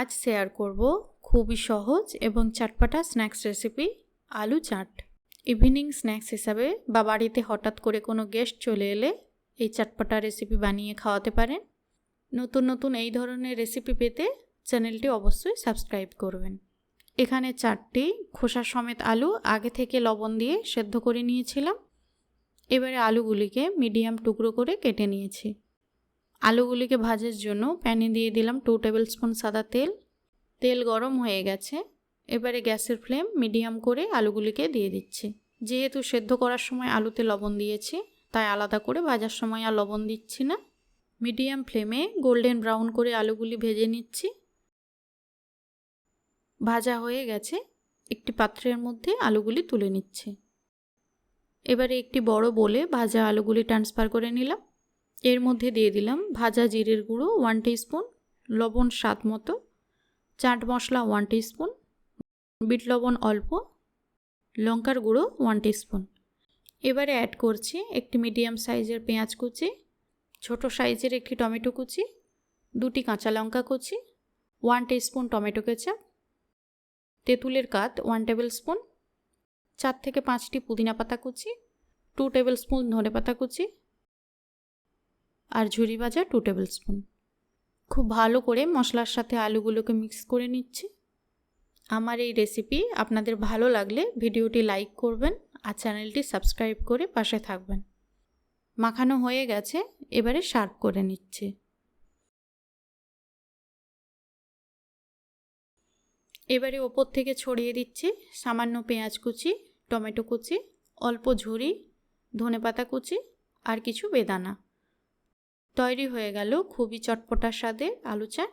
আজ শেয়ার করব খুবই সহজ এবং চাটপাটা স্ন্যাক্স রেসিপি, আলু চাট। ইভিনিং স্ন্যাক্স হিসাবে বা বাড়িতে হঠাৎ করে কোনো গেস্ট চলে এলে এই চাটপাটা রেসিপি বানিয়ে খাওয়াতে পারেন। নতুন নতুন এই ধরনের রেসিপি পেতে চ্যানেলটি অবশ্যই সাবস্ক্রাইব করবেন। এখানে চারটি, খোসা সমেত আলু আগে থেকে লবণ দিয়ে সেদ্ধ করে নিয়েছিলাম। এবারে আলুগুলিকে মিডিয়াম টুকরো করে কেটে নিয়েছি। আলুগুলিকে ভাজার জন্য প্যানে দিয়ে দিলাম টু টেবিল স্পুন সাদা তেল। তেল গরম হয়ে গেছে। এবারে গ্যাসের ফ্লেম মিডিয়াম করে আলুগুলিকে দিয়ে দিচ্ছি। যেহেতু সেদ্ধ করার সময় আলুতে লবণ দিয়েছি, তাই আলাদা করে ভাজার সময় আর লবণ দিচ্ছি না। মিডিয়াম ফ্লেমে গোল্ডেন ব্রাউন করে আলুগুলি ভেজে নিচ্ছি। ভাজা হয়ে গেছে। একটি পাত্রের মধ্যে আলুগুলি তুলে নিচ্ছে। এবারে একটি বড় বলে ভাজা আলুগুলি ট্রান্সফার করে নিলাম। এর মধ্যে দিয়ে দিলাম ভাজা জিরের গুঁড়ো ওয়ান স্পুন লবণ স্বাদ মতো, চাট মশলা ওয়ান স্পুন বিট লবণ অল্প, লঙ্কার গুঁড়ো ওয়ান স্পুন এবারে অ্যাড করছি একটি মিডিয়াম সাইজের পেঁয়াজ কুচি, ছোট সাইজের একটি টমেটো কুচি, দুটি কাঁচা লঙ্কা কুচি ওয়ান স্পুন টমেটো কেচাপ, তেঁতুলের কাত ওয়ান টেবিল স্পুন চার থেকে পাঁচটি পুদিনা পাতা কুচি টু টেবিল স্পুন ধনে পাতা কুচি আর ঝুরি ভাজা টু টেবিল স্পুন খুব ভালো করে মশলার সাথে আলুগুলোকে মিক্স করে নিচ্ছি। আমার এই রেসিপি আপনাদের ভালো লাগলে ভিডিওটি লাইক করবেন আর চ্যানেলটি সাবস্ক্রাইব করে পাশে থাকবেন। মাখানো হয়ে গেছে, এবারে সার্ভ করে নিচ্ছি। এবারে ওপর থেকে ছড়িয়ে দিচ্ছি সামান্য পেঁয়াজ কুচি, টমেটো কুচি, অল্প ঝুরি, ধনেপাতা কুচি আর কিছু বেদানা। তৈরি হয়ে গেল খুবই চটপটার স্বাদে আলু চাট।